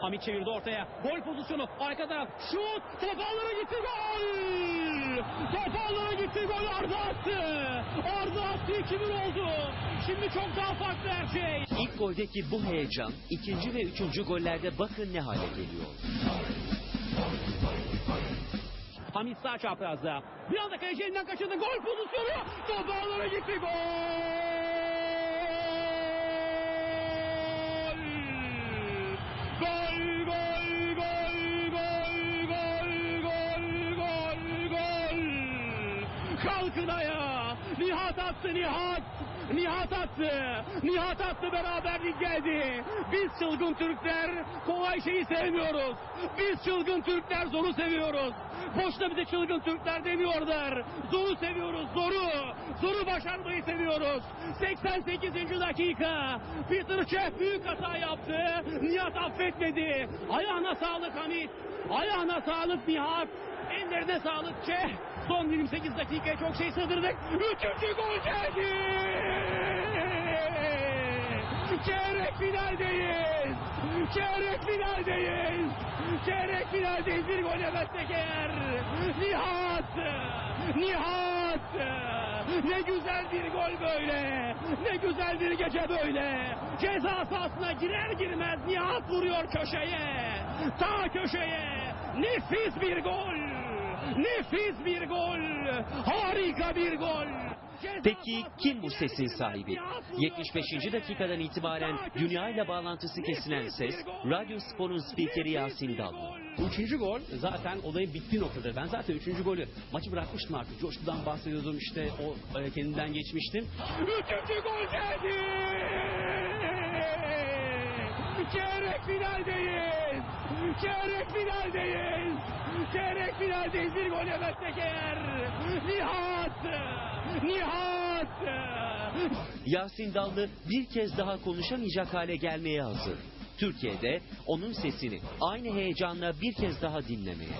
Hamit çevirdi ortaya. Gol pozisyonu. Arka taraf. Şut. Top ağlara gitti. Gol. Top ağlara gitti. Gol Arda attı. Arda attı. 2-1 oldu. Şimdi çok daha farklı her şey. İlk goldeki bu heyecan ikinci ve üçüncü gollerde bakın ne hale geliyor. Hamit sağ çaprazda. Bir anda kaleci elinden kaçırdı. Gol pozisyonu. Top ağlara gitti. Gol. Kalkın ayağa. Nihat attı Nihat. Nihat attı. Nihat attı beraberlik geldi. Biz çılgın Türkler kolay şeyi sevmiyoruz. Biz çılgın Türkler zoru seviyoruz. Boşuna bize çılgın Türkler demiyorlar. Zoru seviyoruz zoru. Zoru başarmayı seviyoruz. 88. dakika. Peter Cech büyük hata yaptı. Nihat affetmedi. Ayağına sağlık Hamit. Ayağına sağlık Nihat. Ellerine sağlık Çeh. Son 28 dakikaya çok şey sığdırdık. Üçüncü gol geldi. Çeyrek finaldeyiz. Çeyrek finaldeyiz. Çeyrek finaldeyiz. Bir gol yemezsek eğer. Nihat. Nihat. Ne güzel bir gol böyle. Ne güzel bir gece böyle. Ceza sahasına girer girmez Nihat vuruyor köşeye. Ta köşeye. Nefis bir gol. Nefis bir gol. Harika bir gol. Peki kim bu sesin sahibi? Nihat vuruyor 75. köşeye. dakikadan itibaren dünya ile bağlantısı kesilen ses Radyo Spor'un spikeri Yasin Dallı. Üçüncü gol zaten olayın bittiği noktadır. Ben zaten üçüncü golü maçı bırakmıştım artık. Coşkudan bahsediyordum işte o e, kendinden geçmiştim. Üçüncü gol geldi. Çeyrek finaldeyiz. Çeyrek finaldeyiz. Çeyrek finaldeyiz. Bir gol yemezsek eğer. Nihat. Nihat. Yasin Dallı bir kez daha konuşamayacak hale gelmeye hazır. Türkiye'de onun sesini aynı heyecanla bir kez daha dinlemeye.